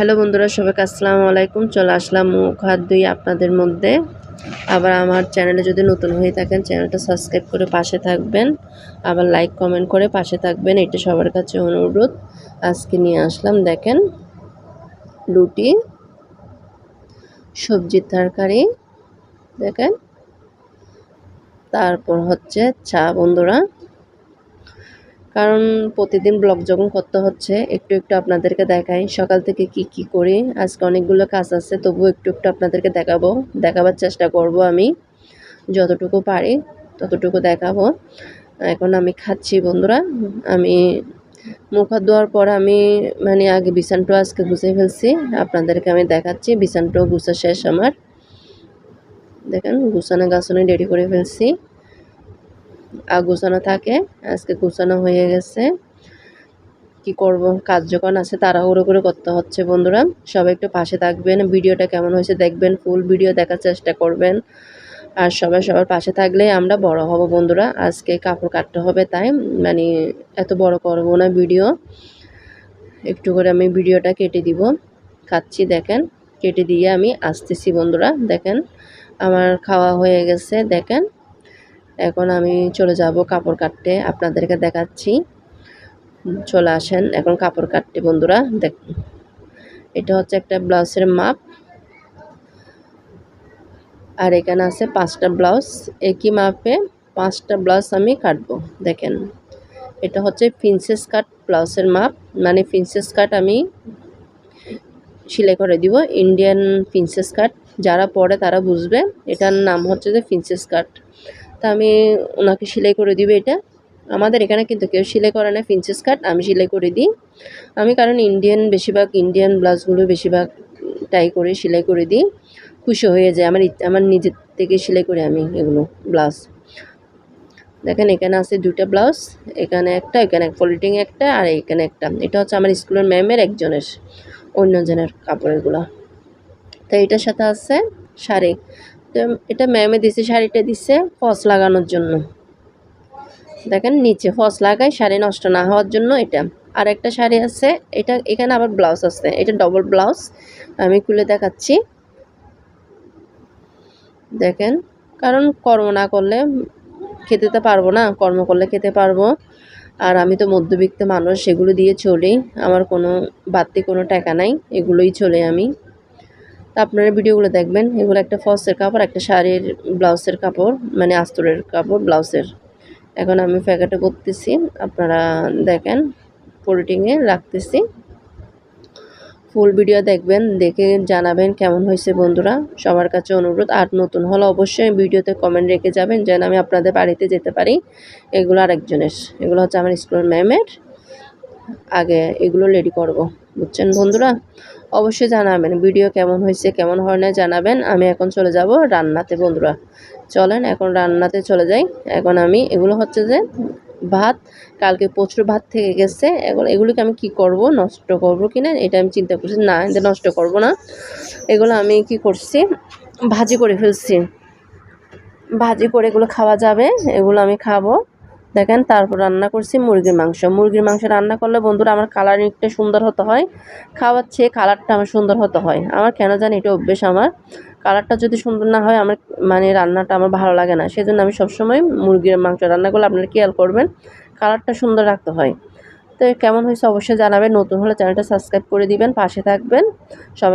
Hello বন্ধুরা, সবাইকে আসসালামু আলাইকুম। চলে আসলাম মুখ হাত ধুই আপনাদের মধ্যে। আবার আমার চ্যানেলে যদি নতুন হয়ে থাকেন, চ্যানেলটা সাবস্ক্রাইব করে পাশে থাকবেন। আবার লাইক, কমেন্ট করে পাশে থাকবেন, এটা সবার কাছে অনুরোধ। আজকে নিয়ে আসলাম, দেখেন রুটি সবজির তরকারি, দেখেন। তারপর হচ্ছে চা, বন্ধুরা। কারণ প্রতিদিন ব্লগ যখন করতে হচ্ছে, একটু একটু আপনাদেরকে দেখাই। সকাল থেকে কি কি করি, আজকে অনেকগুলো কাজ আছে তবু একটু একটু আপনাদেরকে দেখাবো। দেখাবার চেষ্টা করব আমি, যতটুকু পারি, ততটুকু দেখাবো। এখন আমি খাচ্ছি বন্ধুরা, আমি মুখ ধোয়ার পর আমি মানে আগে বিছানটা আজকে গুছিয়ে ফেলছি, আপনাদেরকে আমি দেখাচ্ছি, বিছানটাও গুছা শেষ আমার। দেখেন গুছানো গাছানো রেডি করে ফেলছি। গোছানো থাকে। আজকে গোছানো হয়ে গেছে। কি করব? কাজ যখন আছে তাড়াহুড়ো করে করতে হচ্ছে বন্ধুরা। সবাই একটু পাশে থাকবেন। ভিডিওটা কেমন হয়েছে দেখবেন। ফুল ভিডিও দেখার চেষ্টা করবেন। আর সবাই সবার পাশে থাকলে আমরা বড় হব বন্ধুরা। আজকে কাপড় কাটতে হবে তাই মানে এত বড় করব না ভিডিও। একটু করে আমি ভিডিওটা কেটে দিব। খাচ্ছি দেখেন। কেটে দিয়ে আমি আসতেছি বন্ধুরা, দেখেন। আমার খাওয়া হয়ে গেছে, দেখেন। এখন আমি চলে যাব কাপড় কাটতে, আপনাদেরকে দেখাচ্ছি। চলে আসেন এখন কাপড় কাটতে, বন্ধুরা, দেখ, এটা হচ্ছে একটা ব্লাউজের মাপ। আর এখানে আছে পাঁচটা ব্লাউজ, একই মাপে পাঁচটা ব্লাউজ আমি কাটবো, দেখেন। এটা হচ্ছে প্রিন্সেস কাট ব্লাউজের মাপ মানে প্রিন্সেস কাট আমি সেলাই করে দিব, ইন্ডিয়ান প্রিন্সেস কাট। যারা পড়ে তারা বুঝবে, এটার নাম হচ্ছে যে প্রিন্সেস কাট। তা আমি ওনাকে সেলাই করে দিবে এটা। আমাদের এখানে কিন্তু কেউ সেলাই করে না প্রিন্সেস কাট আমি সেলাই করে দিই। আমি কারণ ইন্ডিয়ান বেশিরভাগ ইন্ডিয়ান ব্লাউজগুলো বেশিরভাগ টাই করে সেলাই করে দিই। খুশি হয়ে যায়, আমার আমার নিজের থেকে সেলাই করে আমি এগুলো ব্লাউজ দেখেন, এখানে আছে দুটা ব্লাউজ এখানে একটা, এখানে পলিটিং একটা, আর এখানে একটা। এটা হচ্ছে আমার স্কুলের ম্যামের একজনের, অন্যজনের কাপড়েরগুলো তো এটার সাথে আছে শাড়ি। এটা ম্যামে দিছে শাড়িটা দিছে ফস লাগানোর জন্য। দেখেন নিচে ফস লাগাই শাড়ি নষ্ট না হওয়ার জন্য এটা। আর একটা শাড়ি আছে, এটা, এখানে আবার ব্লাউজ আছে, এটা ডবল ব্লাউজ আমি খুলে দেখাচ্ছি। দেখেন, কারণ কর্ম না করলে খেতে তো পারব না, কর্ম করলে খেতে পারব। আর আমি তো মধ্যবিত্ত মানুষ সেগুলো দিয়ে চলি। আমার কোনো বাড়তি কোনো টাকা নাই, এগুলোই চলে আমি। তা আপনারা ভিডিওগুলো দেখবেন। এগুলো একটা ফসের কাপড়, একটা শাড়ির ব্লাউজের কাপড় মানে আস্তরের কাপড়, ব্লাউজের। এখন আমি প্যাকেটে করতেছি আপনারা দেখেন পোল্টিংয়ে রাখতেছি। ফুল ভিডিও দেখবেন, দেখে জানাবেন কেমন হয়েছে বন্ধুরা। সবার কাছে অনুরোধ, আর নতুন হলে অবশ্যই ভিডিওতে কমেন্ট রেখে যাবেন, যেন আমি আপনাদের বাড়িতে যেতে পারি। এগুলো আরেকজনের, এগুলো হচ্ছে আমার স্কুলের ম্যামের আগে এগুলো রেডি করব, বুঝছেন বন্ধুরা? অবশ্যই জানাবেন, ভিডিও কেমন হয়েছে, কেমন হয় না জানাবেন। আমি এখন চলে যাব রান্নাতে, বন্ধুরা। চলেন, এখন রান্নাতে চলে যাই। এখন আমি, এগুলো হচ্ছে যে ভাত, কালকে প্রচুর ভাত থেকে গেছে। এখন এগুলোকে আমি কি করব, নষ্ট করব কি না, এটা আমি চিন্তা করছি। না, এটা নষ্ট করব না। এগুলো আমি কি করছি, ভাজি করে ফেলছি। ভাজি করে এগুলো খাওয়া যাবে, এগুলো আমি খাব। দেখেন, তারপর রান্না করছি মুরগির মাংস। মুরগির মাংস রান্না করলে বন্ধুরা আমার কালারিংটা সুন্দর হতে হয়। খাওয়ার চেয়ে কালারটা আমার সুন্দর হতে হয়। আমার কেন জানি এটা অভ্যেস আমার। কালারটা যদি সুন্দর না হয়, আমার মানে রান্নাটা আমার ভালো লাগে না। সেজন্য আমি সবসময় মুরগির মাংস রান্না করলে আপনারা খেয়াল করবেন, কালারটা সুন্দর রাখতে হয়। তো কেমন হয়েছে অবশ্যই জানাবেন। নতুন হলে চ্যানেলটা সাবস্ক্রাইব করে দিবেন, পাশে থাকবেন। সবাই